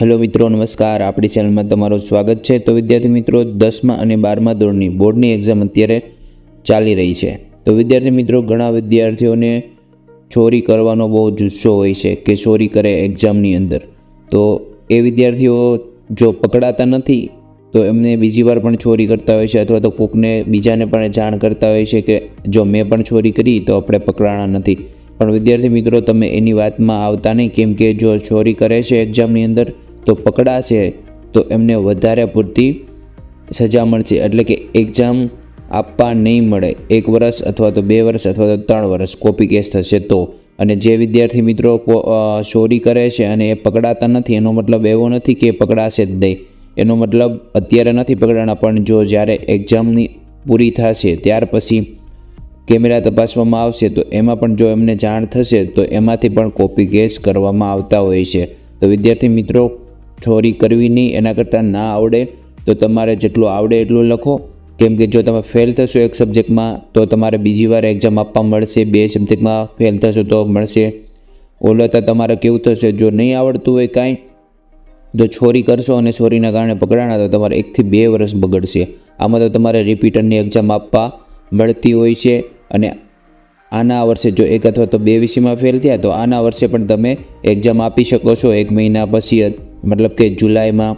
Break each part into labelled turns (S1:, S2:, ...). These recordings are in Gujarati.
S1: હેલો મિત્રો, નમસ્કાર. આપણી ચેનલમાં તમારું સ્વાગત છે. તો વિદ્યાર્થી મિત્રો, દસમા અને બારમા ધોરણની બોર્ડની એક્ઝામ અત્યારે ચાલી રહી છે. તો વિદ્યાર્થી મિત્રો, ઘણા વિદ્યાર્થીઓને ચોરી કરવાનો બહુ જુસ્સો હોય છે કે ચોરી કરે એક્ઝામની અંદર. તો એ વિદ્યાર્થીઓ જો પકડાતા નથી, તો એમને બીજી વાર પણ ચોરી કરતા હોય છે અથવા તો કોકને બીજાને પણ જાણ કરતા હોય છે કે જો મેં પણ ચોરી કરી, તો આપણે પકડાણા નથી. પણ વિદ્યાર્થી મિત્રો, તમે એની વાતમાં આવતા નહીં. કેમ કે જો ચોરી કરે છે એક્ઝામની અંદર તો પકડાશે, તો એમને વધારે પૂરતી સજા મળશે. એટલે કે એક્ઝામ આપવા નહીં મળે. એક વર્ષ અથવા તો બે વર્ષ અથવા તો ત્રણ વર્ષ કોપી કેસ થશે તો. અને જે વિદ્યાર્થી મિત્રો ચોરી કરે છે અને એ પકડાતા નથી, એનો મતલબ એવો નથી કે પકડાશે જ નહીં. એનો મતલબ અત્યારે નથી પકડાના પણ જો જ્યારે એક્ઝામની પૂરી થશે, ત્યાર પછી કેમેરા તપાસવામાં આવશે, તો એમાં પણ જો એમને જાણ થશે, તો એમાંથી પણ કોપી કેસ કરવામાં આવતા હોય છે. તો વિદ્યાર્થી મિત્રો ચોરી કરવી નહીં, એના કરતાં ના આવડે, તો તમારે જેટલું આવડે એટલું લખો. કેમ કે જો તમે ફેલ થશો એક સબ્જેક્ટમાં તો તમારે બીજી વાર એક્ઝામ આપવા મળશે, બે સબ્જેક્ટમાં ફેલ થશો તો મળશે. ઓલતા તમારે કેવું થશે, જો નહીં આવડતું હોય કાંઈ, જો છોરી કરશો અને છોરીના કારણે પકડાણા, તો તમારે એકથી બે વર્ષ બગડશે. આમાં તો તમારે રિપીટરની એક્ઝામ આપવા મળતી હોય છે અને આના વર્ષે જો એક અથવા તો બે વિષયમાં ફેલ થયા, તો આના વર્ષે પણ તમે એક્ઝામ આપી શકો છો એક મહિના પછી મતલબ કે જુલાઈમાં,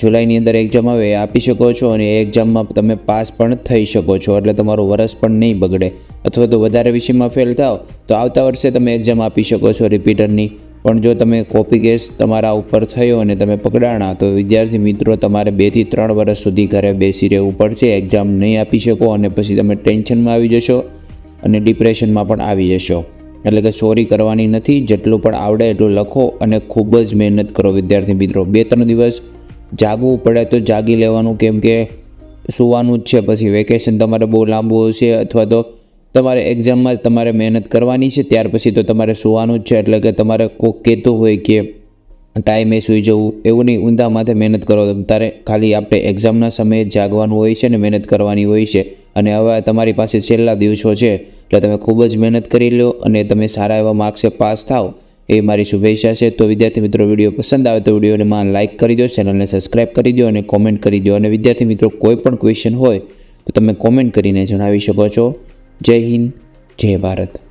S1: જુલાઈની અંદર એક્ઝામ આવે એ આપી શકો છો અને એ એક્ઝામમાં તમે પાસ પણ થઈ શકો છો. એટલે તમારું વરસ પણ નહીં બગડે. અથવા તો વધારે વિષયમાં ફેલ થાવ તો આવતા વર્ષે તમે એક્ઝામ આપી શકો છો રિપીટરની પણ જો તમે કોપી કેસ તમારા ઉપર થયો અને તમે પકડાણા, તો વિદ્યાર્થી મિત્રો તમારે બેથી ત્રણ વર્ષ સુધી ઘરે બેસી રહેવું પડશે. એક્ઝામ નહીં આપી શકો અને પછી તમે ટેન્શનમાં આવી જશો અને ડિપ્રેશનમાં પણ આવી જશો. એટલે કે ચોરી કરવાની નથી, જેટલું પણ આવડે એટલું લખો અને ખૂબ જ મહેનત કરો વિદ્યાર્થી મિત્રો. બે ત્રણ દિવસ જાગવું પડે તો જાગી લેવાનું, કેમ કે સુવાનું જ છે. પછી વેકેશન તમારે બહુ લાંબુ હશે અથવા તો તમારે એક્ઝામમાં જ તમારે મહેનત કરવાની છે, ત્યાર પછી તો તમારે સુવાનું જ છે. એટલે કે તમારે કોઈક કહેતું હોય કે ટાઈમે સૂઈ જવું, એવું નહીં, ઊંધા માથે મહેનત કરો. તારે ખાલી આપણે એક્ઝામના સમયે જાગવાનું હોય છે ને મહેનત કરવાની હોય છે. અને હવે તમારી પાસે છેલ્લા દિવસો છે. એટલે તમે ખૂબ જ મહેનત કરી લો અને તમે સારા એવા માર્ક્સે પાસ થાવ એ મારી શુભેચ્છા છે. તો વિદ્યાર્થી મિત્રો, વીડિયો પસંદ આવે તો વિડીયોને માં લાઇક કરી દો ચેનલને સબસ્ક્રાઇબ કરી દો અને કોમેન્ટ કરી દો. અને વિદ્યાર્થી મિત્રો, કોઈ પણ ક્વેશ્ચન હોય તો તમે કોમેન્ટ કરીને જણાવી શકો છો. જય હિન્દ, જય ભારત.